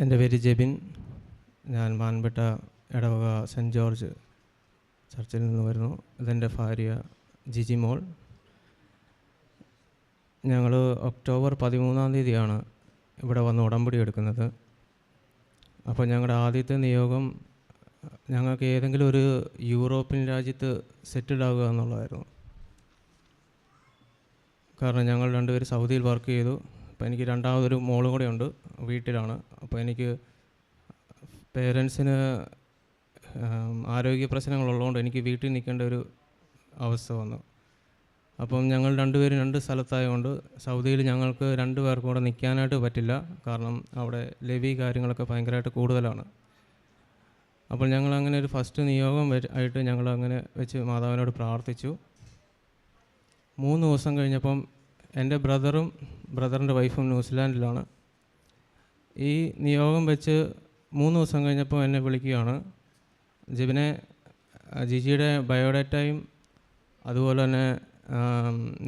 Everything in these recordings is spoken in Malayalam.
എന്റെ പേര് ജെബിൻ. ഞാൻ മാൻപെട്ട ഇടവക സെന്റ് ജോർജ് ചർച്ചിൽ നിന്ന് വരുന്നു. ഇതെന്റെ ഭാര്യ ജിജി മോൾ. ഞങ്ങൾ ഒക്ടോബർ പതിമൂന്നാം തീയതിയാണ് ഇവിടെ വന്ന് ഉടമ്പടി എടുക്കുന്നത്. അപ്പോൾ ഞങ്ങളുടെ ആദ്യത്തെ നിയോഗം ഞങ്ങൾക്ക് ഏതെങ്കിലും ഒരു യൂറോപ്യൻ രാജ്യത്ത് സെറ്റിൽഡ് ആവുക എന്നുള്ളതായിരുന്നു. കാരണം ഞങ്ങൾ രണ്ടുപേരും സൗദിയിൽ വർക്ക് ചെയ്തു. അപ്പോൾ എനിക്ക് രണ്ടാമതൊരു മോളും കൂടെ ഉണ്ട് വീട്ടിലാണ്. അപ്പോൾ എനിക്ക് പേരൻസിന് ആരോഗ്യ പ്രശ്നങ്ങളുള്ളതുകൊണ്ട് എനിക്ക് വീട്ടിൽ നിൽക്കേണ്ട ഒരു അവസ്ഥ വന്നു. അപ്പം ഞങ്ങൾ രണ്ടുപേരും രണ്ട് സ്ഥലത്തായതുകൊണ്ട് സൗദിയിൽ ഞങ്ങൾക്ക് രണ്ട് പേർക്കും കൂടെ നിൽക്കാനായിട്ട് പറ്റില്ല. കാരണം അവിടെ ലെവി കാര്യങ്ങളൊക്കെ ഭയങ്കരമായിട്ട് കൂടുതലാണ്. അപ്പോൾ ഞങ്ങൾ അങ്ങനെ ഒരു ഫസ്റ്റ് നിയോഗം ആയിട്ട് ഞങ്ങൾ അങ്ങനെ വെച്ച് മാതാവിനോട് പ്രാർത്ഥിച്ചു. മൂന്ന് ദിവസം കഴിഞ്ഞപ്പം എന്റെ ബ്രദറും ബ്രദറിന്റെ വൈഫും ന്യൂസിലാൻഡിലാണ്. ഈ നിയോഗം വെച്ച് മൂന്ന് ദിവസം കഴിഞ്ഞപ്പോൾ എന്നെ വിളിക്കുകയാണ്. ജിബിനെ ജിജിയുടെ ബയോഡേറ്റയും അതുപോലെ തന്നെ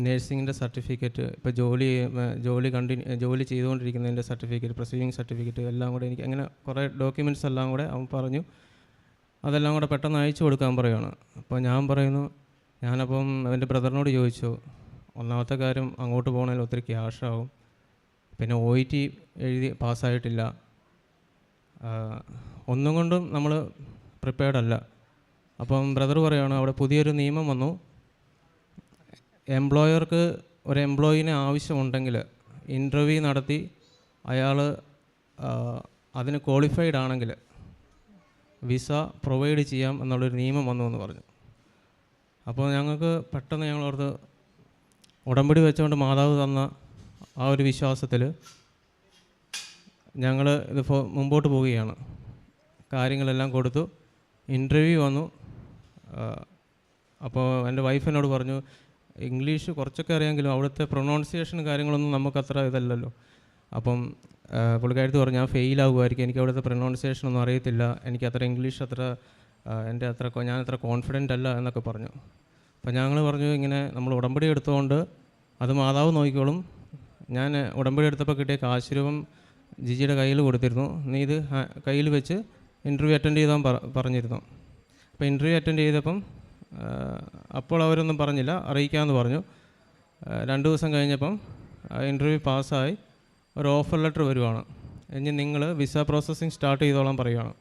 നേഴ്സിങ്ങിന്റെ സർട്ടിഫിക്കറ്റ് ഇപ്പോൾ ജോലി ജോലി കണ്ടിന്യൂ ജോലി ചെയ്തുകൊണ്ടിരിക്കുന്നതിന്റെ സർട്ടിഫിക്കറ്റ് പ്രൊസീഡിങ് സർട്ടിഫിക്കറ്റ് എല്ലാം കൂടെ എനിക്ക് അങ്ങനെ കുറേ ഡോക്യുമെന്റ്സ് എല്ലാം കൂടെ അവൻ പറഞ്ഞു. അതെല്ലാം കൂടെ പെട്ടെന്ന് അയച്ചു കൊടുക്കാൻ പറയുകയാണ് അപ്പോൾ ഞാൻ പറയുന്നു ഞാനപ്പം എന്റെ ബ്രദറിനോട് ചോദിച്ചു ഒന്നാമത്തെ കാര്യം അങ്ങോട്ട് പോകണമെങ്കിൽ ഒത്തിരി ക്യാഷ് ആവും. പിന്നെ ഒ ഇ ടി എഴുതി പാസ്സായിട്ടില്ല. ഒന്നും കൊണ്ടും നമ്മൾ പ്രിപ്പയർഡ് അല്ല. അപ്പം ബ്രദർ പറയുകയാണ് അവിടെ പുതിയൊരു നിയമം വന്നു. എംപ്ലോയർക്ക് ഒരു എംപ്ലോയിനെ ആവശ്യമുണ്ടെങ്കിൽ ഇന്റർവ്യൂ നടത്തി അയാൾ അതിന് ക്വാളിഫൈഡ് ആണെങ്കിൽ വിസ പ്രൊവൈഡ് ചെയ്യാം എന്നുള്ളൊരു നിയമം വന്നു എന്ന് പറഞ്ഞു. അപ്പോൾ ഞങ്ങൾക്ക് പെട്ടെന്ന് ഞങ്ങൾ ഓർത്ത് ഉടമ്പടി വെച്ചുകൊണ്ട് മാതാവ് തന്ന ആ ഒരു വിശ്വാസത്തിൽ ഞങ്ങൾ ഇത് മുമ്പോട്ട് പോവുകയാണ്. കാര്യങ്ങളെല്ലാം കൊടുത്തു. ഇന്റർവ്യൂ വന്നു. അപ്പോൾ എന്റെ വൈഫ് എന്നോട് പറഞ്ഞു ഇംഗ്ലീഷ് കുറച്ചൊക്കെ അറിയാമെങ്കിലും അവിടുത്തെ പ്രൊണൗൺസിയേഷൻ കാര്യങ്ങളൊന്നും നമുക്കത്ര ഇതല്ലല്ലോ. അപ്പം പുള്ളിക്കാരത്ത് പറഞ്ഞു ഞാൻ ഫെയിൽ ആകുമായിരിക്കും എനിക്ക് അവിടുത്തെ പ്രൊനൗൺസിയേഷൻ ഒന്നും അറിയത്തില്ല. എനിക്ക് അത്ര ഇംഗ്ലീഷ് അത്ര എന്റെ അത്ര ഞാൻ അത്ര കോൺഫിഡന്റ് അല്ല എന്നൊക്കെ പറഞ്ഞു. അപ്പോൾ ഞങ്ങൾ പറഞ്ഞു ഇങ്ങനെ നമ്മൾ ഉടമ്പടി എടുത്തുകൊണ്ട് അത് മാതാവ് നോക്കിക്കോളും. ഞാൻ ഉടമ്പടി എടുത്തപ്പോൾ കിട്ടിയ കാശ് രൂപം ജിജിയുടെ കയ്യിൽ കൊടുത്തിരുന്നു. നീ ഇത് കയ്യിൽ വെച്ച് ഇന്റർവ്യൂ അറ്റൻഡ് ചെയ്താൽ പറ- പറഞ്ഞിരുന്നു. അപ്പോൾ ഇന്റർവ്യൂ അറ്റൻഡ് ചെയ്തപ്പം അപ്പോൾ അവരൊന്നും പറഞ്ഞില്ല അറിയിക്കാമെന്ന് പറഞ്ഞു. രണ്ട് ദിവസം കഴിഞ്ഞപ്പം ഇന്റർവ്യൂ പാസ്സായി ഒരു ഓഫർ ലെറ്റർ വരുവാണ്. ഇനി നിങ്ങൾ വിസ പ്രോസസ്സിങ് സ്റ്റാർട്ട് ചെയ്തോളാൻ പറയുകയാണ്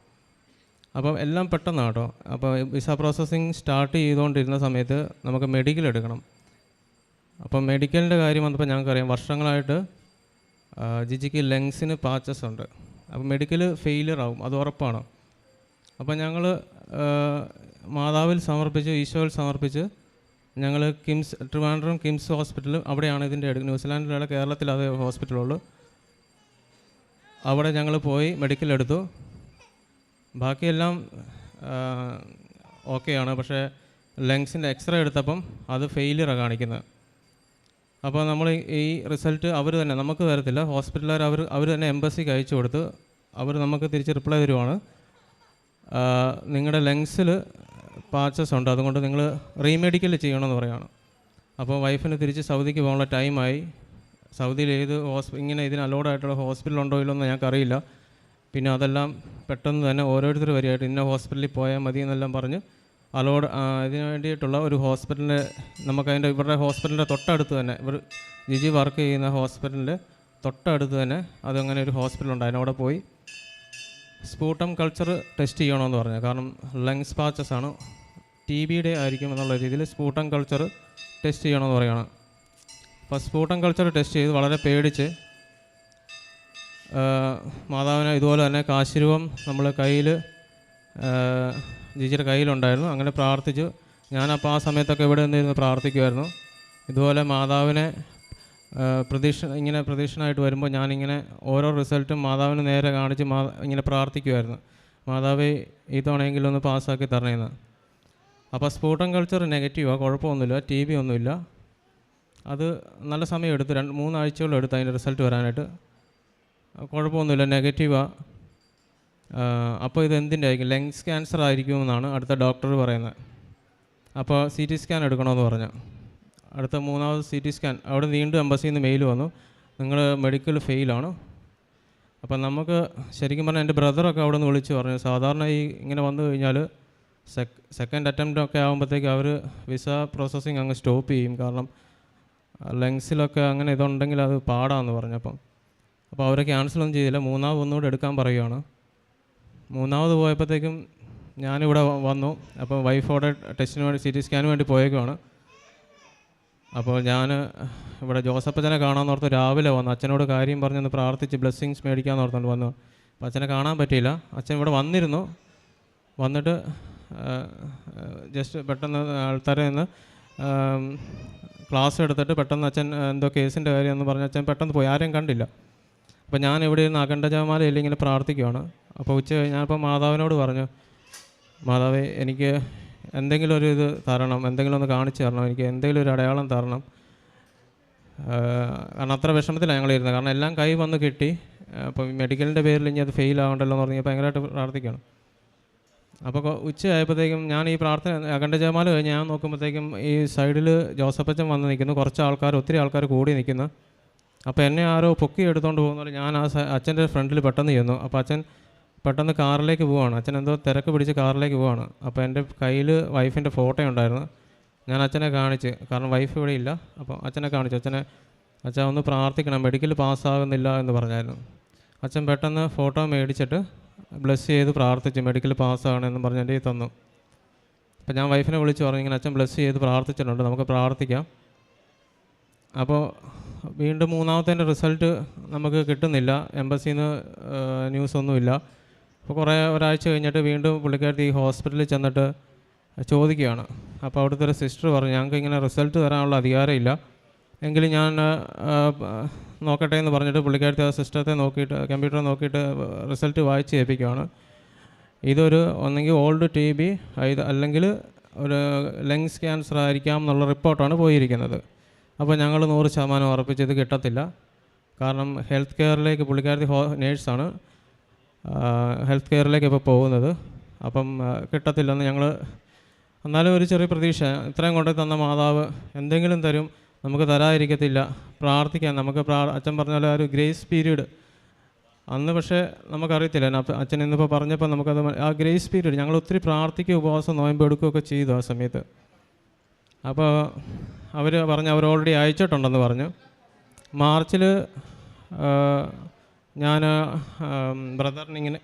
അപ്പം എല്ലാം പെട്ടെന്നാണ് കേട്ടോ അപ്പോൾ വിസ പ്രോസസ്സിങ് സ്റ്റാർട്ട് ചെയ്തുകൊണ്ടിരുന്ന സമയത്ത് നമുക്ക് മെഡിക്കൽ എടുക്കണം. അപ്പം മെഡിക്കലിന്റെ കാര്യം വന്നപ്പോൾ ഞങ്ങൾക്കറിയാം വർഷങ്ങളായിട്ട് ജിജിക്ക് ലങ്സിന് പാച്ചസ് ഉണ്ട്. അപ്പോൾ മെഡിക്കൽ ഫെയിലിയർ ആവും അത് ഉറപ്പാണ്. അപ്പോൾ ഞങ്ങൾ മാതാവിൽ സമർപ്പിച്ച് ഈശോയിൽ സമർപ്പിച്ച് ഞങ്ങൾ കിംസ് ട്രിവാൻഡ്രം കിംസ് ഹോസ്പിറ്റൽ അവിടെയാണ് ഇതിന്റെ ന്യൂസിലാൻഡിലുള്ള കേരളത്തിൽ അതേ ഹോസ്പിറ്റലുള്ളൂ. അവിടെ ഞങ്ങൾ പോയി മെഡിക്കൽ എടുത്തു. ബാക്കിയെല്ലാം ഓക്കെയാണ്. പക്ഷേ ലങ്സിന്റെ എക്സ്റേ എടുത്തപ്പം അത് ഫെയിലിയറാണ് കാണിക്കുന്നത് അപ്പോൾ നമ്മൾ ഈ റിസൾട്ട് അവർ തന്നെ നമുക്ക് തരത്തില്ല. ഹോസ്പിറ്റലുകാർ അവർ അവർ തന്നെ എംബസിക്ക് അയച്ചു കൊടുത്ത് അവർ നമുക്ക് തിരിച്ച് റിപ്ലൈ തരുവാണ്. നിങ്ങളുടെ ലങ്സിൽ പാച്ചസ് ഉണ്ട്. അതുകൊണ്ട് നിങ്ങൾ റീമെഡിക്കൽ ചെയ്യണമെന്ന് പറയുകയാണ് അപ്പോൾ വൈഫിന് തിരിച്ച് സൗദിക്ക് പോകാനുള്ള ടൈമായി. സൗദിയിൽ ഏത് ഹോസ്പി ഇങ്ങനെ ഇതിന് അലോഡായിട്ടുള്ള ഹോസ്പിറ്റൽ ഉണ്ടോ ഞങ്ങൾക്കറിയില്ല. പിന്നെ അതെല്ലാം പെട്ടെന്ന് തന്നെ ഓരോരുത്തർ വരികയായിട്ട് ഇന്ന ഹോസ്പിറ്റലിൽ പോയാൽ മതി എന്നെല്ലാം പറഞ്ഞ് അലോഡ് ഇതിന് വേണ്ടിയിട്ടുള്ള ഒരു ഹോസ്പിറ്റലിന്റെ നമുക്കതിന്റെ ഇവരുടെ ഹോസ്പിറ്റലിന്റെ തൊട്ടടുത്ത് തന്നെ ഇവർ ജിജി വർക്ക് ചെയ്യുന്ന ഹോസ്പിറ്റലിന്റെ തൊട്ടടുത്ത് തന്നെ അതങ്ങനെ ഒരു ഹോസ്പിറ്റൽ ഉണ്ട് അവിടെ പോയി സ്പൂട്ടം കൾച്ചർ ടെസ്റ്റ് ചെയ്യണമെന്ന് പറഞ്ഞു. കാരണം ലങ്സ് പാച്ചസ് ആണ് ടി ബിയുടെ ആയിരിക്കും എന്നുള്ള രീതിയിൽ സ്പൂട്ടം കൾച്ചർ ടെസ്റ്റ് ചെയ്യണമെന്ന് പറയുകയാണ് അപ്പോൾ സ്പൂട്ടം കൾച്ചർ ടെസ്റ്റ് ചെയ്ത് വളരെ പേടിച്ച് മാതാവിനെ ഇതുപോലെ തന്നെ കാശിരൂപം നമ്മൾ കയ്യിൽ ജിജിയുടെ കയ്യിലുണ്ടായിരുന്നു. അങ്ങനെ പ്രാർത്ഥിച്ചു. ഞാനപ്പോൾ ആ സമയത്തൊക്കെ ഇവിടെ നിന്നിരുന്ന് പ്രാർത്ഥിക്കുമായിരുന്നു ഇതുപോലെ മാതാവിനെ പ്രതീക്ഷ ഇങ്ങനെ പ്രതീക്ഷനായിട്ട് വരുമ്പോൾ ഞാനിങ്ങനെ ഓരോ റിസൾട്ടും മാതാവിന് നേരെ കാണിച്ച് മാ ഇങ്ങനെ പ്രാർത്ഥിക്കുമായിരുന്നു മാതാവ് ഈ തവണയെങ്കിലും ഒന്ന് പാസ്സാക്കി തരണേന്ന്. അപ്പോൾ സ്പൂട്ടം കൾച്ചർ നെഗറ്റീവാണ് കുഴപ്പമൊന്നുമില്ല ടി ബി ഒന്നുമില്ല. അത് നല്ല സമയം എടുത്തു രണ്ട് മൂന്നാഴ്ചയോളം എടുത്തു അതിന്റെ റിസൾട്ട് വരാനായിട്ട്. കുഴപ്പമൊന്നുമില്ല നെഗറ്റീവാണ് അപ്പോൾ ഇത് എന്തിന്റെ ആയിരിക്കും ലങ്സ് ക്യാൻസർ ആയിരിക്കുമെന്നാണ് അടുത്ത ഡോക്ടർ പറയുന്നത്. അപ്പോൾ സി ടി സ്കാൻ എടുക്കണമെന്ന് പറഞ്ഞു. അടുത്ത മൂന്നാമത് സി ടി സ്കാൻ അവിടെ വീണ്ടും എംബസിയിൽ നിന്ന് മെയിൽ വന്നു. നിങ്ങൾ മെഡിക്കൽ ഫെയിലാണ് അപ്പം നമുക്ക് ശരിക്കും പറഞ്ഞാൽ എന്റെ ബ്രദറൊക്കെ അവിടെ നിന്ന് വിളിച്ച് പറഞ്ഞു. സാധാരണ ഈ ഇങ്ങനെ വന്നു കഴിഞ്ഞാൽ സെക് സെക്കൻഡ് അറ്റംപ്റ്റ് ഒക്കെ ആകുമ്പോഴത്തേക്ക് അവർ വിസ പ്രോസസ്സിങ് അങ്ങ് സ്റ്റോപ്പ് ചെയ്യും. കാരണം ലങ്സിലൊക്കെ അങ്ങനെ ഇതുണ്ടെങ്കിൽ അത് പാടാമെന്ന് പറഞ്ഞപ്പം. അപ്പോൾ അവരെ ക്യാൻസലൊന്നും ചെയ്തില്ല. മൂന്നാമത് ഒന്നുകൂടെ എടുക്കാൻ പറയുകയാണ് മൂന്നാമത് പോയപ്പോഴത്തേക്കും ഞാനിവിടെ വന്നു. അപ്പോൾ വൈഫോടെ ടെസ്റ്റിന് വേണ്ടി സി ടി സ്കാന് വേണ്ടി പോയേക്കുവാണ്. അപ്പോൾ ഞാൻ ഇവിടെ കാണാൻ ഓർത്ത് രാവിലെ വന്നു. അച്ഛനോട് കാര്യം പറഞ്ഞൊന്ന് പ്രാർത്ഥിച്ച് ബ്ലെസ്സിങ്സ് മേടിക്കാൻ ഓർത്തുകൊണ്ട് വന്നു. അപ്പോൾ അച്ഛനെ കാണാൻ പറ്റിയില്ല. അച്ഛൻ ഇവിടെ വന്നിരുന്നു. വന്നിട്ട് ജസ്റ്റ് പെട്ടെന്ന് ആൾക്കാരെ നിന്ന് ക്ലാസ് എടുത്തിട്ട് പെട്ടെന്ന് അച്ഛൻ എന്തോ കേസിന്റെ കാര്യം എന്ന് പറഞ്ഞ് അച്ഛൻ പെട്ടെന്ന് പോയി. ആരെയും കണ്ടില്ല. അപ്പോൾ ഞാൻ ഇവിടെ ഇരുന്ന് അഖണ്ഡജപമാലയിൽ ഇങ്ങനെ പ്രാർത്ഥിക്കുവാണ്. അപ്പോൾ ഉച്ച ഞാനിപ്പോൾ മാതാവിനോട് പറഞ്ഞു മാതാവേ എനിക്ക് എന്തെങ്കിലും ഒരു ഇത് തരണം എന്തെങ്കിലും ഒന്ന് കാണിച്ചു തരണം എനിക്ക് എന്തെങ്കിലും ഒരു അടയാളം തരണം. കാരണം അത്ര വിഷമത്തിലാണ് ഞങ്ങൾ ഇരുന്നത്. കാരണം എല്ലാം കൈ വന്ന് കിട്ടി. അപ്പം മെഡിക്കലിന്റെ പേരിൽ ഇനി അത് ഫെയിൽ ആവണ്ടല്ലോ എന്ന് പറഞ്ഞ് ഭയങ്കരമായിട്ട് പ്രാർത്ഥിക്കണം. അപ്പോൾ ഉച്ചയായപ്പോഴത്തേക്കും ഞാൻ ഈ പ്രാർത്ഥന അഖണ്ഡ ജയമാല കഴിഞ്ഞ് ഞാൻ നോക്കുമ്പോഴത്തേക്കും ഈ സൈഡിൽ ജോസഫച്ചൻ വന്ന് നിൽക്കുന്നു. കുറച്ച് ആൾക്കാർ ഒത്തിരി ആൾക്കാർ കൂടി നിൽക്കുന്നു. അപ്പോൾ എന്നെ ആരോ പൊക്കി എടുത്തുകൊണ്ട് പോകുന്ന പോലെ ഞാൻ ആ അച്ഛന്റെ ഫ്രണ്ടിൽ പെട്ടെന്ന് ചെന്നു. അപ്പോൾ അച്ഛൻ പെട്ടെന്ന് കാറിലേക്ക് പോവാണ്. അച്ഛൻ എന്തോ തിരക്ക് പിടിച്ച് കാറിലേക്ക് പോവാണ്. അപ്പോൾ എന്റെ കയ്യിൽ വൈഫിന്റെ ഫോട്ടോ ഉണ്ടായിരുന്നു. ഞാൻ അച്ഛനെ കാണിച്ച് കാരണം വൈഫ് ഇവിടെ ഇല്ല. അപ്പോൾ അച്ഛനെ കാണിച്ചു. അച്ഛനെ അച്ഛൻ ഒന്ന് പ്രാർത്ഥിക്കണം. മെഡിക്കൽ പാസ്സാകുന്നില്ല എന്ന് പറഞ്ഞായിരുന്നു. അച്ഛൻ പെട്ടെന്ന് ഫോട്ടോ മേടിച്ചിട്ട് ബ്ലസ് ചെയ്ത് പ്രാർത്ഥിച്ചു മെഡിക്കൽ പാസ്സാകണമെന്ന് പറഞ്ഞ് എന്റെ തന്നു. അപ്പോൾ ഞാൻ വൈഫിനെ വിളിച്ച് പറഞ്ഞു ഇങ്ങനെ അച്ഛൻ ബ്ലസ് ചെയ്ത് പ്രാർത്ഥിച്ചിട്ടുണ്ട്. നമുക്ക് പ്രാർത്ഥിക്കാം. അപ്പോൾ വീണ്ടും മൂന്നാമത്തെ റിസൾട്ട് നമുക്ക് കിട്ടുന്നില്ല. എംബസിയിൽ നിന്ന് ന്യൂസ് ഒന്നുമില്ല അപ്പോൾ കുറേ ഒരാഴ്ച കഴിഞ്ഞിട്ട് വീണ്ടും പുള്ളിക്കാരത്തി ഈ ഹോസ്പിറ്റലിൽ ചെന്നിട്ട് ചോദിക്കുകയാണ്. അപ്പോൾ അവിടുത്തെ ഒരു സിസ്റ്റർ പറഞ്ഞു ഞങ്ങൾക്ക് ഇങ്ങനെ റിസൾട്ട് തരാനുള്ള അധികാരമില്ല. എങ്കിലും ഞാൻ നോക്കട്ടെ എന്ന് പറഞ്ഞിട്ട് പുള്ളിക്കാരത്തി ആ സിസ്റ്റത്തെ നോക്കിയിട്ട് കമ്പ്യൂട്ടർ നോക്കിയിട്ട് റിസൾട്ട് വായിച്ച് ഏൽപ്പിക്കുകയാണ്. ഇതൊരു ഒന്നെങ്കിൽ ഓൾഡ് ടി ബി അല്ലെങ്കിൽ ഒരു ലങ്സ് ക്യാൻസർ ആയിരിക്കാം എന്നുള്ള റിപ്പോർട്ടാണ് പോയിരിക്കുന്നത്. അപ്പോൾ ഞങ്ങൾ നൂറ് ശതമാനം ഉറപ്പിച്ചത് കിട്ടത്തില്ല. കാരണം ഹെൽത്ത് കെയറിലേക്ക് പുള്ളിക്കാരത്തി ഹോ നേഴ്സാണ്. ഹെൽത്ത് കെയറിലേക്ക് ഇപ്പോൾ പോകുന്നത്. അപ്പം കിട്ടത്തില്ലെന്ന് ഞങ്ങൾ എന്നാലും ഒരു ചെറിയ പ്രതീക്ഷ. ഇത്രയും കൊണ്ടു തന്ന മാതാവ് എന്തെങ്കിലും തരും നമുക്ക് തരാതിരിക്കത്തില്ല. പ്രാർത്ഥിക്കാം. നമുക്ക് പ്രാ അച്ഛൻ പറഞ്ഞ പോലെ ഒരു ഗ്രേസ് പീരീഡ് അന്ന് പക്ഷേ നമുക്കറിയത്തില്ല. അച്ഛൻ ഇന്നിപ്പോൾ പറഞ്ഞപ്പോൾ നമുക്കത് ആ ഗ്രേസ് പീരീഡ് ഞങ്ങൾ ഒത്തിരി പ്രാർത്ഥിക്കുക ഉപവാസം നോയമ്പ് എടുക്കുകയൊക്കെ ചെയ്തു ആ സമയത്ത്. അപ്പോൾ അവർ പറഞ്ഞു അവർ ഓൾറെഡി അയച്ചിട്ടുണ്ടെന്ന് പറഞ്ഞു. മാർച്ചിൽ ഞാൻ ബ്രദറിനിങ്ങനെ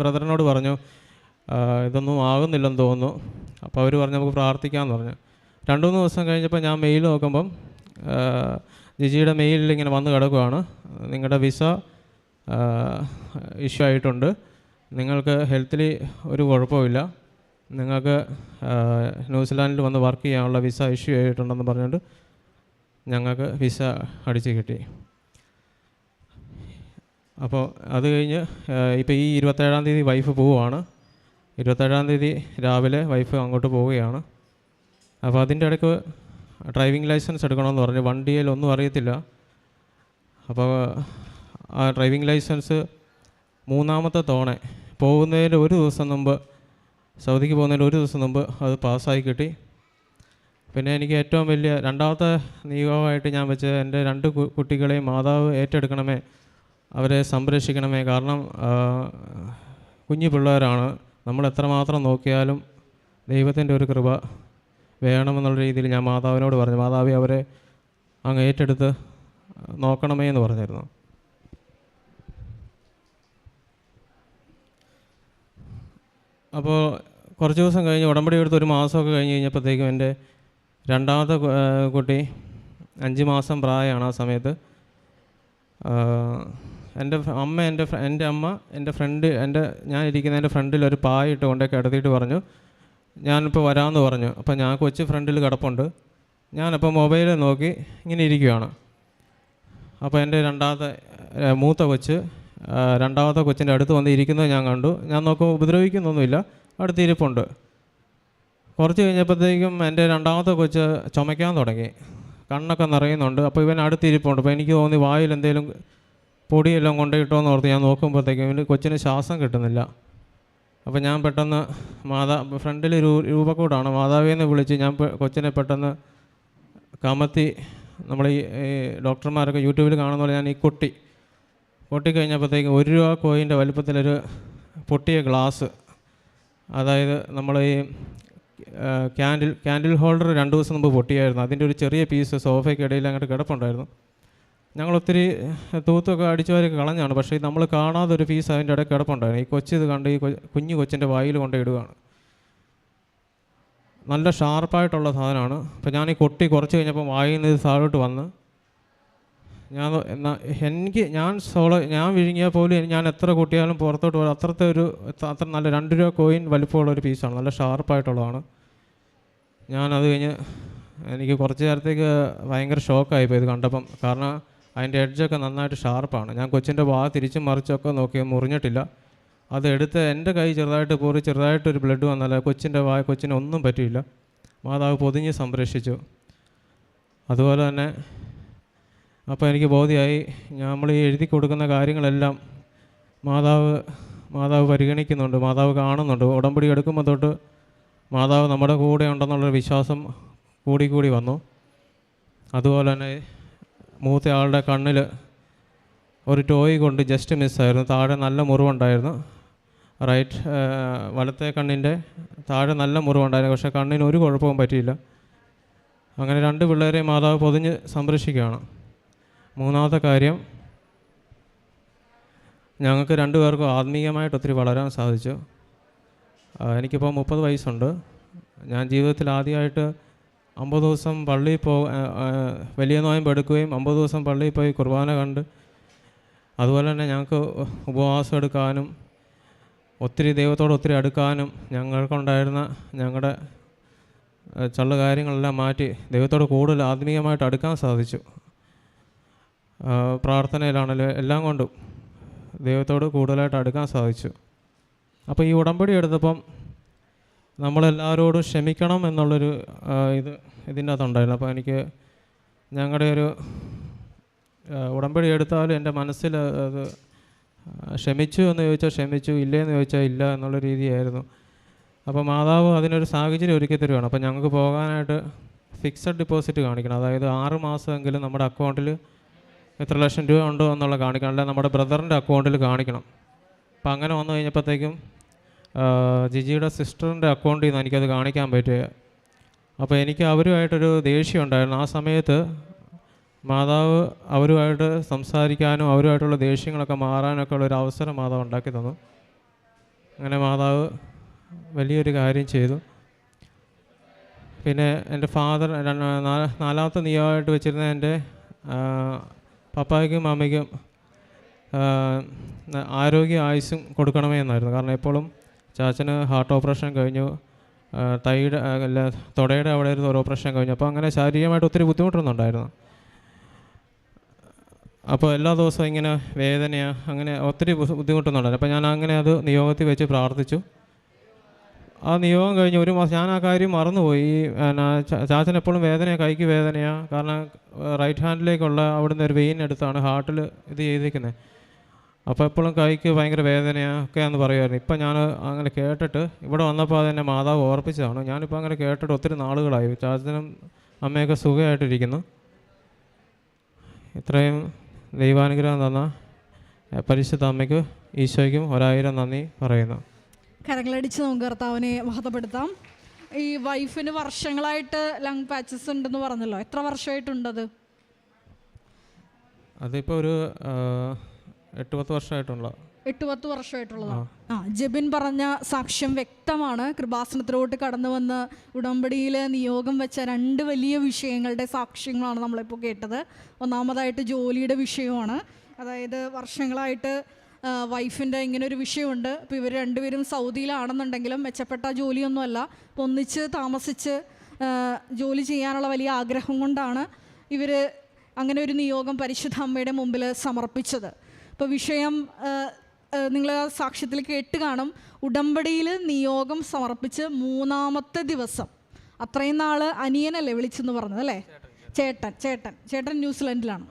ബ്രദറിനോട് പറഞ്ഞു ഇതൊന്നും ആകുന്നില്ലെന്ന് തോന്നുന്നു. അപ്പോൾ അവർ പറഞ്ഞു നമുക്ക് പ്രാർത്ഥിക്കാമെന്ന് പറഞ്ഞു. രണ്ട് മൂന്ന് ദിവസം കഴിഞ്ഞപ്പോൾ ഞാൻ മെയിൽ നോക്കുമ്പം ജിജിയുടെ മെയിലിൽ ഇങ്ങനെ വന്ന് കിടക്കുവാണ്. നിങ്ങളുടെ വിസ ഇഷ്യൂ ആയിട്ടുണ്ട്. നിങ്ങൾക്ക് ഹെൽത്തിൽ ഒരു കുഴപ്പമില്ല. നിങ്ങൾക്ക് ന്യൂസിലാൻഡിൽ വന്ന് വർക്ക് ചെയ്യാനുള്ള വിസ ഇഷ്യൂ ആയിട്ടുണ്ടെന്ന് പറഞ്ഞുകൊണ്ട് ഞങ്ങൾക്ക് വിസ അടിച്ച് കിട്ടി. അപ്പോൾ അത് കഴിഞ്ഞ് ഇപ്പോൾ ഈ ഇരുപത്തേഴാം തീയതി വൈഫ് പോവുകയാണ് ഇരുപത്തേഴാം തീയതി രാവിലെ വൈഫ് അങ്ങോട്ട് പോവുകയാണ്. അപ്പോൾ അതിന്റെ ഇടയ്ക്ക് ഡ്രൈവിംഗ് ലൈസൻസ് എടുക്കണമെന്ന് പറഞ്ഞു. വണ്ടിയിൽ ഒന്നും അറിയത്തില്ല. അപ്പോൾ ആ ഡ്രൈവിംഗ് ലൈസൻസ് മൂന്നാമത്തെ തവണ. പോകുന്നതിന്റെ ഒരു ദിവസം മുമ്പ് സൗദിക്ക് പോകുന്നതിന് ഒരു ദിവസം മുമ്പ് അത് പാസ്സായി കിട്ടി. പിന്നെ എനിക്ക് ഏറ്റവും വലിയ രണ്ടാമത്തെ നിയോഗമായിട്ട് ഞാൻ വെച്ച എന്റെ രണ്ട് കുട്ടികളെയും മാതാവ് ഏറ്റെടുക്കണമേ അവരെ സംരക്ഷിക്കണമേ. കാരണം കുഞ്ഞു പിള്ളേരാണ്. നമ്മൾ എത്രമാത്രം നോക്കിയാലും ദൈവത്തിന്റെ ഒരു കൃപ വേണമെന്നുള്ള രീതിയിൽ ഞാൻ മാതാവിനോട് പറഞ്ഞു. മാതാവി അവരെ അങ്ങ് ഏറ്റെടുത്ത് നോക്കണമേ എന്ന് പറഞ്ഞിരുന്നു. അപ്പോൾ കുറച്ച് ദിവസം കഴിഞ്ഞ് ഉടമ്പടി എടുത്ത് ഒരു മാസമൊക്കെ കഴിഞ്ഞ് കഴിഞ്ഞപ്പോഴത്തേക്കും എന്റെ രണ്ടാമത്തെ കുട്ടി അഞ്ച് മാസം പ്രായമാണ് ആ സമയത്ത്. എന്റെ അമ്മ എന്റെ എന്റെ അമ്മ എന്റെ ഫ്രണ്ട് എന്റെ ഞാൻ ഇരിക്കുന്ന എന്റെ ഫ്രണ്ടിൽ ഒരു പായ ഇട്ട് കൊണ്ടേ കിടത്തിയിട്ട് പറഞ്ഞു. ഞാനിപ്പോൾ വരാമെന്ന് പറഞ്ഞു. അപ്പോൾ ഞാൻ കൊച്ചു ഫ്രണ്ടിൽ കിടപ്പുണ്ട്. ഞാനപ്പോൾ മൊബൈൽ നോക്കി ഇങ്ങനെ ഇരിക്കുകയാണ് അപ്പോൾ എന്റെ രണ്ടാമത്തെ മൂത്ത കൊച്ച് രണ്ടാമത്തെ കൊച്ചിന്റെ അടുത്ത് വന്ന് ഇരിക്കുന്നത് ഞാൻ കണ്ടു. ഞാൻ നോക്കുമ്പോൾ ഉപദ്രവിക്കുന്നൊന്നുമില്ല. അടുത്ത് ഇരിപ്പുണ്ട്. കുറച്ച് കഴിഞ്ഞപ്പോഴത്തേക്കും എന്റെ രണ്ടാമത്തെ കൊച്ച് ചുമയ്ക്കാൻ തുടങ്ങി. കണ്ണൊക്കെ നിറയുന്നുണ്ട്. അപ്പോൾ ഇവൻ അടുത്തിരിപ്പുണ്ട് അപ്പോൾ എനിക്ക് തോന്നി വായിൽ എന്തെങ്കിലും പൊടിയെല്ലാം കൊണ്ടുപോയിട്ടോന്ന് ഓർത്ത് ഞാൻ നോക്കുമ്പോഴത്തേക്കും ഇവന് കൊച്ചിന് ശ്വാസം കിട്ടുന്നില്ല. അപ്പോൾ ഞാൻ പെട്ടെന്ന് മാതാ ഫ്രണ്ടിൽ രൂ രൂപക്കൂടാണ്. മാതാവിയെന്ന് വിളിച്ച് ഞാൻ കൊച്ചിനെ പെട്ടെന്ന് കമത്തി. നമ്മൾ ഈ ഡോക്ടർമാരൊക്കെ യൂട്യൂബിൽ കാണുന്ന പോലെ ഞാൻ ഈ കുട്ടി പൊട്ടിക്കഴിഞ്ഞപ്പോഴത്തേക്കും ഒരു രൂപ കോയിന്റെ വലിപ്പത്തിലൊരു പൊട്ടിയ ഗ്ലാസ്. അതായത് നമ്മൾ ഈ ക്യാൻഡിൽ ക്യാൻഡിൽ ഹോൾഡർ രണ്ട് ദിവസം മുമ്പ് പൊട്ടിയായിരുന്നു. അതിന്റെ ഒരു ചെറിയ പീസ് സോഫയ്ക്കിടയിൽ അങ്ങോട്ട് കിടപ്പുണ്ടായിരുന്നു. ഞങ്ങൾ ഒത്തിരി തൂത്തൊക്കെ അടിച്ചവരൊക്കെ കളഞ്ഞാണ്. പക്ഷേ നമ്മൾ കാണാതെ ഒരു പീസ് അതിന്റെ ഇടയ്ക്ക് കിടപ്പുണ്ടായിരുന്നു. ഈ കൊച്ചിത് കണ്ട് ഈ കുഞ്ഞു കൊച്ചിന്റെ വായിൽ കൊണ്ട് ഇടുകയാണ്. നല്ല ഷാർപ്പായിട്ടുള്ള സാധനമാണ്. അപ്പോൾ ഞാൻ ഈ കൊട്ടി കുറച്ച് കഴിഞ്ഞപ്പോൾ വായിൽ നിന്ന് താഴോട്ട് വന്ന് ഞാൻ എനിക്ക് ഞാൻ സോളോ ഞാൻ വിഴുങ്ങിയാൽ പോലും ഞാൻ എത്ര കൂട്ടിയാലും പുറത്തോട്ട് പോകും അത്രത്തെ ഒരു അത്ര നല്ല രണ്ട് രൂപ കോയിൻ വലിപ്പമുള്ള ഒരു പീസാണ് നല്ല ഷാർപ്പായിട്ടുള്ളതാണ് ഞാൻ അത് കഴിഞ്ഞ് എനിക്ക് കുറച്ച് നേരത്തേക്ക് ഭയങ്കര ഷോക്കായിപ്പോയി ഇത് കണ്ടപ്പം. കാരണം അതിന്റെ എഡ്ജൊക്കെ നന്നായിട്ട് ഷാർപ്പാണ് ഞാൻ കൊച്ചിന്റെ വാ തിരിച്ചും മറിച്ചൊക്കെ നോക്കി മുറിഞ്ഞിട്ടില്ല. അതെടുത്ത് എന്റെ കൈ ചെറുതായിട്ട് പോറി ചെറുതായിട്ടൊരു ബ്ലഡ് വന്നാൽ കൊച്ചിന്റെ വായ കൊച്ചിനൊന്നും പറ്റിയില്ല. മാതാവ് പൊതിഞ്ഞ് സംരക്ഷിച്ചു. അതുപോലെ തന്നെ അപ്പോൾ എനിക്ക് ബോധ്യമായി നമ്മൾ ഈ എഴുതി കൊടുക്കുന്ന കാര്യങ്ങളെല്ലാം മാതാവ് മാതാവ് പരിഗണിക്കുന്നുണ്ട് മാതാവ് കാണുന്നുണ്ട്. ഉടമ്പടി എടുക്കുമ്പോൾ തൊട്ട് മാതാവ് നമ്മുടെ കൂടെ ഉണ്ടെന്നുള്ളൊരു വിശ്വാസം കൂടി കൂടി വന്നു. അതുപോലെ തന്നെ മൂത്ത ആളുടെ കണ്ണിൽ ഒരു ടോയ് കൊണ്ട് ജസ്റ്റ് മിസ്സായിരുന്നു താഴെ നല്ല മുറിവുണ്ടായിരുന്നു. റൈറ്റ് വലത്തെ കണ്ണിന്റെ താഴെ നല്ല മുറിവുണ്ടായിരുന്നു. പക്ഷേ കണ്ണിന് ഒരു കുഴപ്പവും പറ്റിയില്ല. അങ്ങനെ രണ്ട് പിള്ളേരെ മാതാവ് പൊതിഞ്ഞ് സംരക്ഷിക്കുകയാണ്. മൂന്നാമത്തെ കാര്യം ഞങ്ങൾക്ക് രണ്ടുപേർക്കും ആത്മീയമായിട്ട് ഒത്തിരി വളരാൻ സാധിച്ചു. എനിക്കിപ്പോൾ മുപ്പത് വയസ്സുണ്ട്. ഞാൻ ജീവിതത്തിൽ ആദ്യമായിട്ട് അമ്പത് ദിവസം പള്ളിയിൽ പോ വലിയ നോയമ്പ് എടുക്കുകയും അമ്പത് ദിവസം പള്ളിയിൽ പോയി കുർബാന കണ്ട് അതുപോലെ തന്നെ ഞങ്ങൾക്ക് ഉപവാസം എടുക്കാനും ഒത്തിരി ദൈവത്തോട് ഒത്തിരി അടുക്കാനും ഞങ്ങൾക്കുണ്ടായിരുന്ന ഞങ്ങളുടെ ചള്ള കാര്യങ്ങളെല്ലാം മാറ്റി ദൈവത്തോട് കൂടുതൽ ആത്മീയമായിട്ട് അടുക്കാൻ സാധിച്ചു. പ്രാർത്ഥനയിലാണെങ്കിലും എല്ലാം കൊണ്ടും ദൈവത്തോട് കൂടുതലായിട്ട് അടുക്കാൻ സാധിച്ചു അപ്പോൾ ഈ ഉടമ്പടി എടുത്തപ്പം നമ്മളെല്ലാവരോടും ക്ഷമിക്കണം എന്നുള്ളൊരു ഇത് ഇതിന്റെ അകത്തുണ്ടായിരുന്നു. അപ്പോൾ എനിക്ക് ഞങ്ങളുടെ ഒരു ഉടമ്പടി എടുത്താലും എന്റെ മനസ്സിൽ അത് ക്ഷമിച്ചു എന്ന് ചോദിച്ചാൽ ക്ഷമിച്ചു ഇല്ലേ എന്ന് ചോദിച്ചാൽ ഇല്ല എന്നുള്ള രീതിയായിരുന്നു. അപ്പോൾ മാതാവ് അതിനൊരു സാഹചര്യം ഒരുക്കി തരുവാണ്. അപ്പോൾ ഞങ്ങൾക്ക് പോകാനായിട്ട് ഫിക്സഡ് ഡിപ്പോസിറ്റ് കാണിക്കണം. അതായത് ആറ് മാസമെങ്കിലും നമ്മുടെ അക്കൗണ്ടിൽ എത്ര ലക്ഷം രൂപ ഉണ്ടോ എന്നുള്ള കാണിക്കണം. അല്ല നമ്മുടെ ബ്രദറിന്റെ അക്കൗണ്ടിൽ കാണിക്കണം. അപ്പം അങ്ങനെ വന്നു കഴിഞ്ഞപ്പോഴത്തേക്കും ജിജിയുടെ സിസ്റ്ററിന്റെ അക്കൗണ്ടിൽ നിന്ന് എനിക്കത് കാണിക്കാൻ പറ്റുക അപ്പോൾ എനിക്ക് അവരുമായിട്ടൊരു ദേഷ്യം ഉണ്ടായിരുന്നു. ആ സമയത്ത് മാതാവ് അവരുമായിട്ട് സംസാരിക്കാനും അവരുമായിട്ടുള്ള ദേഷ്യങ്ങളൊക്കെ മാറാനൊക്കെ ഉള്ള ഒരു അവസരം മാതാവ് ഉണ്ടാക്കി തന്നു. അങ്ങനെ മാതാവ് വലിയൊരു കാര്യം ചെയ്തു. പിന്നെ എന്റെ ഫാദർ നാലാമത്തെ നിയമമായിട്ട് വെച്ചിരുന്ന എന്റെ പപ്പായ്ക്കും അമ്മയ്ക്കും ആരോഗ്യ ആയുസ്സും കൊടുക്കണമേ എന്നായിരുന്നു. കാരണം എപ്പോഴും ചാച്ചന് ഹാർട്ട് ഓപ്പറേഷൻ കഴിഞ്ഞു തൈയുടെ അല്ല തുടയുടെ അവിടെ ഒരു ഓപ്പറേഷൻ കഴിഞ്ഞു. അപ്പോൾ അങ്ങനെ ശാരീരികമായിട്ട് ഒത്തിരി ബുദ്ധിമുട്ടൊന്നുണ്ടായിരുന്നു. അപ്പോൾ എല്ലാ ദിവസവും ഇങ്ങനെ വേദനയാണ് അങ്ങനെ ഒത്തിരി ബുദ്ധി- ബുദ്ധിമുട്ടൊന്നുണ്ടായിരുന്നു. അപ്പോൾ ഞാൻ അങ്ങനെ അത് നിയോഗത്തിൽ വെച്ച് പ്രാർത്ഥിച്ചു. ആ നിയോഗം കഴിഞ്ഞ് ഒരു മാസം ഞാൻ ആ കാര്യം മറന്നുപോയി. എന്നാ, ചാച്ചൻ എപ്പോഴും വേദനയാണ് കൈക്ക് വേദനയാണ് കാരണം റൈറ്റ് ഹാൻഡിലേക്കുള്ള അവിടുന്ന് ഒരു വെയിൻ എടുത്താണ് ഹാർട്ടിൽ ഇത് ചെയ്തിരിക്കുന്നത് അപ്പോൾ എപ്പോഴും കൈക്ക് ഭയങ്കര എന്ന് പറയുമായിരുന്നു ഇപ്പം ഞാൻ അങ്ങനെ കേട്ടിട്ട് ഇവിടെ വന്നപ്പോൾ അതെന്നെ മാതാവ് ഓർപ്പിച്ചതാണ്. ഞാനിപ്പോൾ അങ്ങനെ കേട്ടിട്ട് ഒത്തിരി നാളുകളായി. ചാച്ചനും അമ്മയൊക്കെ സുഖമായിട്ടിരിക്കുന്നു ഇത്രയും ദൈവാനുഗ്രഹം തന്ന പരിശുദ്ധ അമ്മയ്ക്ക് ഈശോയ്ക്കും ഒരായിരം നന്ദി പറയുന്നു. കരങ്ങളടിച്ച് നമുക്ക് കർത്താവിനെ മഹത്വപ്പെടുത്താം. ഈ വൈഫിന് വർഷങ്ങളായിട്ട് ലങ് പാച്ചസ് ഉണ്ടെന്ന് പറഞ്ഞല്ലോ. എത്ര വർഷമായിട്ടുണ്ടത്? അതിപ്പോൾ ഒരു എട്ട് പത്ത് വർഷമായിട്ടുള്ള. എട്ട് പത്ത് വർഷമായിട്ടുള്ളതാണ് ആ ജബിൻ പറഞ്ഞ സാക്ഷ്യം വ്യക്തമാണ്. കൃപാസനത്തിലോട്ട് കടന്നു വന്ന് ഉടമ്പടിയിൽ നിയോഗം വെച്ച രണ്ട് വലിയ വിഷയങ്ങളുടെ സാക്ഷ്യങ്ങളാണ് നമ്മളിപ്പോൾ കേട്ടത്. ഒന്നാമതായിട്ട് ജോലിയുടെ വിഷയമാണ്. അതായത് വർഷങ്ങളായിട്ട് വൈഫിന്റെ ഇങ്ങനെ ഒരു വിഷയമുണ്ട്. അപ്പോൾ ഇവർ രണ്ടുപേരും സൗദിയിലാണെന്നുണ്ടെങ്കിലും മെച്ചപ്പെട്ട ജോലിയൊന്നുമല്ല. അപ്പോൾ ഒന്നിച്ച് താമസിച്ച് ജോലി ചെയ്യാനുള്ള വലിയ ആഗ്രഹം കൊണ്ടാണ് ഇവർ അങ്ങനെ ഒരു നിയോഗം പരിശുദ്ധ അമ്മയുടെ മുമ്പിൽ സമർപ്പിച്ചത്. അപ്പോൾ വിഷയം നിങ്ങൾ സാക്ഷ്യത്തിൽ കേട്ട് കാണും. ഉടമ്പടിയിൽ നിയോഗം സമർപ്പിച്ച് മൂന്നാമത്തെ ദിവസം. അത്രയും നാൾ അനിയനല്ലേ വിളിച്ചെന്ന് പറഞ്ഞത് അല്ലേ? ചേട്ടൻ ചേട്ടൻ ചേട്ടൻ ന്യൂസിലൻഡിലാണ്.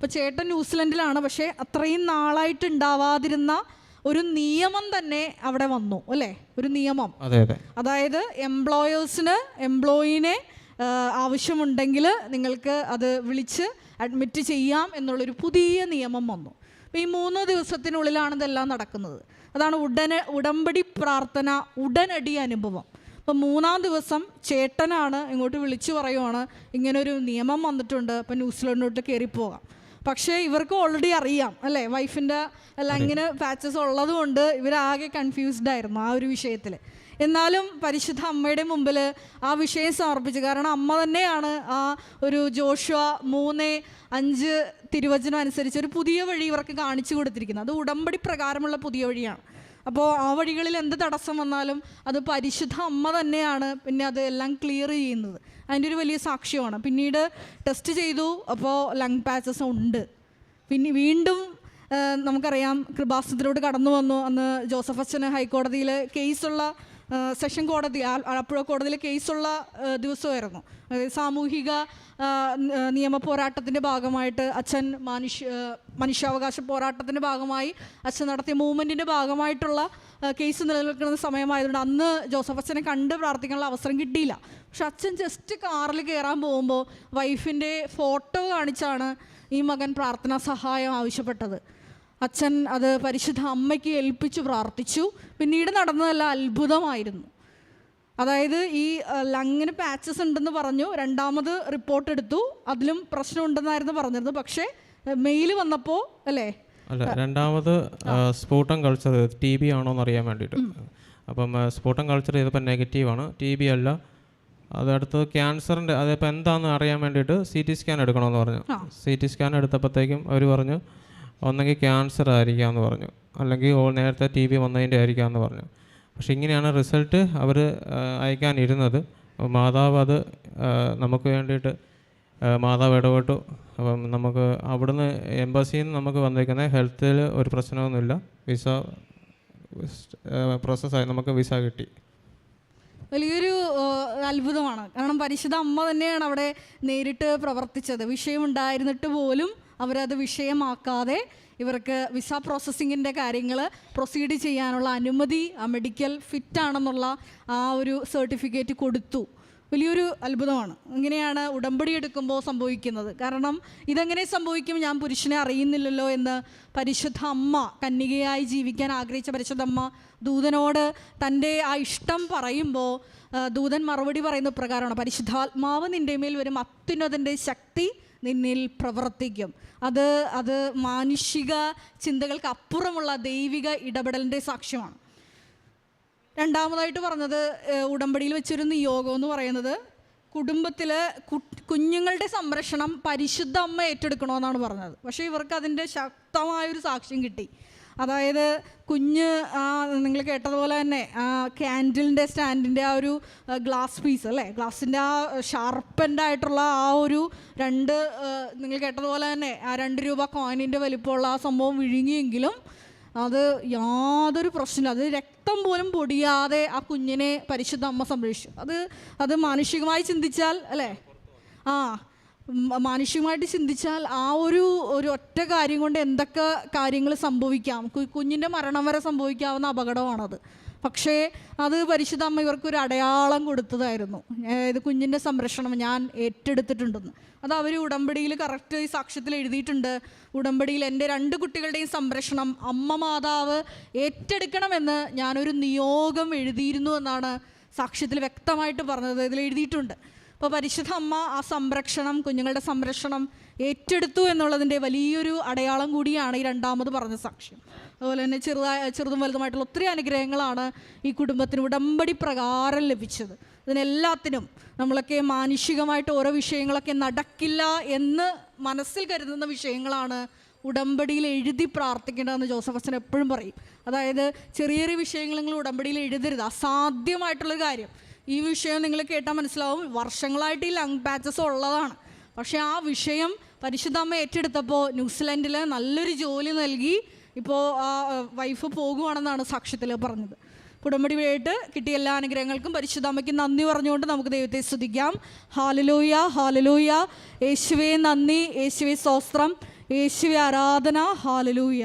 അപ്പോൾ ചേട്ടൻ ന്യൂസിലൻഡിലാണ്. പക്ഷേ അത്രയും നാളായിട്ട് ഉണ്ടാവാതിരുന്ന ഒരു നിയമം തന്നെ അവിടെ വന്നു അല്ലേ? ഒരു നിയമം. അതെ അതെ. അതായത് എംപ്ലോയേഴ്സിന് എംപ്ലോയിനെ ആവശ്യമുണ്ടെങ്കിൽ നിങ്ങൾക്ക് അത് വിളിച്ച് അഡ്മിറ്റ് ചെയ്യാം എന്നുള്ളൊരു പുതിയ നിയമം വന്നു. അപ്പോൾ ഈ മൂന്ന് ദിവസത്തിനുള്ളിലാണ് ഇതെല്ലാം നടക്കുന്നത്. അതാണ് ഉടനെ ഉടമ്പടി പ്രാർത്ഥന ഉടനടി അനുഭവം. അപ്പം മൂന്നാം ദിവസം ചേട്ടനാണ് ഇങ്ങോട്ട് വിളിച്ചു പറയുവാണ് ഇങ്ങനൊരു നിയമം വന്നിട്ടുണ്ട് അപ്പം ന്യൂസിലൻഡിലോട്ട് കയറിപ്പോകാം. പക്ഷേ ഇവർക്ക് ഓൾറെഡി അറിയാം അല്ലേ? വൈഫിന്റെ എല്ലാം ഇങ്ങനെ പാച്ചസ് ഉള്ളത് കൊണ്ട് ഇവരാകെ കൺഫ്യൂസ്ഡ് ആയിരുന്നു ആ ഒരു വിഷയത്തിൽ എന്നാലും പരിശുദ്ധ അമ്മയുടെ മുമ്പിൽ ആ വിഷയം സമർപ്പിച്ചു. കാരണം അമ്മ തന്നെയാണ് ആ ഒരു ജോഷുവ മൂന്ന് അഞ്ച് തിരുവചനം അനുസരിച്ച് ഒരു പുതിയ വഴി ഇവർക്ക് കാണിച്ചു കൊടുത്തിരിക്കുന്നത്. അത് ഉടമ്പടി പ്രകാരമുള്ള പുതിയ വഴിയാണ്. അപ്പോൾ ആ വഴികളിൽ എന്ത് തടസ്സം വന്നാലും അത് പരിശുദ്ധ അമ്മ തന്നെയാണ് പിന്നെ അത് എല്ലാം ക്ലിയർ ചെയ്യുന്നത്. അതിന്റെ ഒരു വലിയ സാക്ഷ്യമാണ്. പിന്നീട് ടെസ്റ്റ് ചെയ്തു. അപ്പോൾ ലങ് പാച്ചസ് ഉണ്ട്. പിന്നെ വീണ്ടും നമുക്കറിയാം കൃപാസനത്തിലോട്ട് കടന്നു വന്നു. അന്ന് ജോസഫ് അച്ഛന് ഹൈക്കോടതിയിൽ കേസുള്ള സെഷൻ കോടതി ആലപ്പുഴ കോടതിയിൽ കേസുള്ള ദിവസമായിരുന്നു. സാമൂഹിക നിയമ പോരാട്ടത്തിന്റെ ഭാഗമായിട്ട് അച്ഛൻ മനുഷ്യ മനുഷ്യാവകാശ പോരാട്ടത്തിന്റെ ഭാഗമായി അച്ഛൻ നടത്തിയ മൂവ്മെന്റിന്റെ ഭാഗമായിട്ടുള്ള കേസ് നിലനിൽക്കുന്ന സമയമായതുകൊണ്ട് അന്ന് ജോസഫ് അച്ഛനെ കണ്ട് പ്രാർത്ഥിക്കാനുള്ള അവസരം കിട്ടിയില്ല. പക്ഷെ അച്ഛൻ ജസ്റ്റ് കാറിൽ കയറാൻ പോകുമ്പോൾ വൈഫിന്റെ ഫോട്ടോ കാണിച്ചാണ് ഈ മകൻ പ്രാർത്ഥനാ സഹായം ആവശ്യപ്പെട്ടത്. അച്ഛൻ അത് പരിശുദ്ധ അമ്മയ്ക്ക് ഏൽപ്പിച്ചു പ്രാർത്ഥിച്ചു. പിന്നീട് നടന്നതെല്ലാം അത്ഭുതമായിരുന്നു. അതായത് ഈ ലങ്ങിന് പാച്ചസ് ഉണ്ടെന്ന് പറഞ്ഞു രണ്ടാമത് റിപ്പോർട്ട് എടുത്തു. അതിലും പ്രശ്നമുണ്ടെന്നായിരുന്നു പറഞ്ഞിരുന്നു പക്ഷേ മെയിൽ വന്നപ്പോൾ അല്ലേ? അല്ല രണ്ടാമത് സ്ഫോട്ടം കൾച്ചർ ടി ബി ആണോ എന്ന് അറിയാൻ വേണ്ടിയിട്ട്. അപ്പം സ്പോട്ടം കൾച്ചർ ചെയ്തപ്പോൾ നെഗറ്റീവാണ് ടി ബി അല്ല അത് അടുത്തത് ക്യാൻസറിന്റെ അതിപ്പോൾ എന്താണെന്ന് അറിയാൻ വേണ്ടിയിട്ട് സി ടി സ്കാൻ എടുക്കണമെന്ന് പറഞ്ഞു. സി ടി സ്കാൻ എടുത്തപ്പോഴത്തേക്കും അവർ പറഞ്ഞു ഒന്നെങ്കിൽ ക്യാൻസർ ആയിരിക്കാമെന്ന് പറഞ്ഞു. അല്ലെങ്കിൽ നേരത്തെ ടി ബി വന്നതിന്റെ ആയിരിക്കാമെന്ന് പറഞ്ഞു. പക്ഷെ ഇങ്ങനെയാണ് റിസൾട്ട് അവർ അയക്കാനിരുന്നത്. മാതാവ് അത് നമുക്ക് വേണ്ടിയിട്ട് മാതാവ് ഇടപെട്ടു. അപ്പം നമുക്ക് അവിടുന്ന് എംബസിയിൽ നിന്ന് നമുക്ക് വന്നിരിക്കുന്നത് ഹെൽത്തിൽ ഒരു പ്രശ്നമൊന്നുമില്ല. വിസ പ്രോസസ്സായി നമുക്ക് വിസ കിട്ടി. വലിയൊരു അത്ഭുതമാണ്. കാരണം പരിശുദ്ധ അമ്മ തന്നെയാണ് അവിടെ നേരിട്ട് പ്രവർത്തിച്ചത്. വിഷയം വിഷയമുണ്ടായിരുന്നിട്ട് പോലും അവരത് വിഷയമാക്കാതെ ഇവർക്ക് വിസ പ്രോസസ്സിങ്ങിന്റെ കാര്യങ്ങൾ പ്രൊസീഡ് ചെയ്യാനുള്ള അനുമതി മെഡിക്കൽ ഫിറ്റ് ആണെന്നുള്ള ആ ഒരു സർട്ടിഫിക്കറ്റ് കൊടുത്തു. വലിയൊരു അത്ഭുതമാണ്. ഇങ്ങനെയാണ് ഉടമ്പടി എടുക്കുമ്പോൾ സംഭവിക്കുന്നത്. കാരണം ഇതെങ്ങനെ സംഭവിക്കും ഞാൻ പുരുഷനെ അറിയുന്നില്ലല്ലോ എന്ന് പരിശുദ്ധ അമ്മ കന്യകയായി ജീവിക്കാൻ ആഗ്രഹിച്ച പരിശുദ്ധ അമ്മ ദൂതനോട് തന്റെ ആ ഇഷ്ടം പറയുമ്പോൾ ദൂതൻ മറുപടി പറയുന്ന പ്രകാരമാണ് പരിശുദ്ധാത്മാവ് നിന്റെ മേൽ വരും അത്യുന്നതന്റെ ശക്തി നിന്നിൽ പ്രവർത്തിക്കും. അത് അത് മാനുഷിക ചിന്തകൾക്ക് അപ്പുറമുള്ള ദൈവിക ഇടപെടലിന്റെ സാക്ഷ്യമാണ്. രണ്ടാമതായിട്ട് പറഞ്ഞത് ഉടമ്പടിയിൽ വെച്ചൊരു നിയോഗം എന്ന് പറയുന്നത് കുടുംബത്തിൽ കുഞ്ഞുങ്ങളുടെ സംരക്ഷണം പരിശുദ്ധ അമ്മ ഏറ്റെടുക്കണമെന്നാണ് പറഞ്ഞത്. പക്ഷേ ഇവർക്ക് അതിന്റെ ശക്തമായൊരു സാക്ഷ്യം കിട്ടി. അതായത് കുഞ്ഞ് നിങ്ങൾ കേട്ടതുപോലെ തന്നെ ആ ക്യാൻഡിലിന്റെ സ്റ്റാൻഡിന്റെ ആ ഒരു ഗ്ലാസ് പീസ് അല്ലേ? ഗ്ലാസിന്റെ ആ ഷാർപ്പൻഡ് ആയിട്ടുള്ള ആ ഒരു രണ്ട് നിങ്ങൾ കേട്ടതുപോലെ തന്നെ ആ രണ്ട് രൂപ കോയിനിന്റെ വലിപ്പമുള്ള ആ സംഭവം വിഴുങ്ങിയെങ്കിലും അത് യാതൊരു പ്രശ്നമില്ല. അത് രക്തം പോലും പൊടിയാതെ ആ കുഞ്ഞിനെ പരിശുദ്ധ അമ്മ സംരക്ഷിച്ചു. അത് അത് മാനുഷികമായി ചിന്തിച്ചാൽ അല്ലേ? ആ മാനുഷികമായിട്ട് ചിന്തിച്ചാൽ ആ ഒരു ഒരു ഒറ്റ കാര്യം കൊണ്ട് എന്തൊക്കെ കാര്യങ്ങൾ സംഭവിക്കാം? കുഞ്ഞിന്റെ മരണം വരെ സംഭവിക്കാവുന്ന അപകടമാണത്. പക്ഷേ അത് പരിശുദ്ധ അമ്മ ഇവർക്കൊരു അടയാളം കൊടുത്തതായിരുന്നു. ഇത് കുഞ്ഞിന്റെ സംരക്ഷണം ഞാൻ ഏറ്റെടുത്തിട്ടുണ്ടെന്ന്. അത് അവർ ഉടമ്പടിയിൽ കറക്റ്റ് ഈ സാക്ഷ്യത്തിൽ എഴുതിയിട്ടുണ്ട്. ഉടമ്പടിയിൽ എന്റെ രണ്ട് കുട്ടികളുടെയും സംരക്ഷണം അമ്മ മാതാവ് ഏറ്റെടുക്കണമെന്ന് ഞാനൊരു നിയോഗം എഴുതിയിരുന്നു എന്നാണ് സാക്ഷ്യത്തിൽ വ്യക്തമായിട്ട് പറഞ്ഞത്. ഇതിൽ എഴുതിയിട്ടുണ്ട്. അപ്പോൾ പരിശുദ്ധ അമ്മ ആ സംരക്ഷണം കുഞ്ഞുങ്ങളുടെ സംരക്ഷണം ഏറ്റെടുത്തു എന്നുള്ളതിന്റെ വലിയൊരു അടയാളം കൂടിയാണ് ഈ രണ്ടാമത് പറഞ്ഞ സാക്ഷ്യം. അതുപോലെ തന്നെ ചെറുതായ ചെറുതും വലുതുമായിട്ടുള്ള ഒത്തിരി അനുഗ്രഹങ്ങളാണ് ഈ കുടുംബത്തിന് ഉടമ്പടി പ്രകാരം ലഭിച്ചത്. ഇതിനെല്ലാത്തിനും നമ്മളൊക്കെ മാനുഷികമായിട്ട് ഓരോ വിഷയങ്ങളൊക്കെ നടക്കില്ല എന്ന് മനസ്സിൽ കരുതുന്ന വിഷയങ്ങളാണ് ഉടമ്പടിയിൽ എഴുതി പ്രാർത്ഥിക്കേണ്ടതെന്ന് ജോസഫ് അച്ഛൻ എപ്പോഴും പറയും. അതായത് ചെറിയ ചെറിയ വിഷയങ്ങൾ നിങ്ങൾ ഉടമ്പടിയിൽ എഴുതരുത്. അസാധ്യമായിട്ടുള്ളൊരു കാര്യം. ഈ വിഷയം നിങ്ങൾ കേട്ടാൽ മനസ്സിലാവും. വർഷങ്ങളായിട്ട് ഈ ലങ് പാച്ചസ് ഉള്ളതാണ്. പക്ഷേ ആ വിഷയം പരിശുദ്ധ അമ്മ ഏറ്റെടുത്തപ്പോൾ ന്യൂസിലൻഡിൽ നല്ലൊരു ജോലി നൽകി. ഇപ്പോൾ ആ വൈഫ് പോകുവാണെന്നാണ് സാക്ഷ്യത്തിൽ പറഞ്ഞത്. ഉടമ്പടി വഴിയായിട്ട് കിട്ടിയ എല്ലാ അനുഗ്രഹങ്ങൾക്കും പരിശുദ്ധ അമ്മയ്ക്ക് നന്ദി പറഞ്ഞുകൊണ്ട് നമുക്ക് ദൈവത്തെ സ്തുതിക്കാം. ഹാലലൂയ ഹാലലൂയ യേശുവേ നന്ദി യേശുവേ സ്വസ്ത്രം യേശുവേ ആരാധന ഹാലലൂയ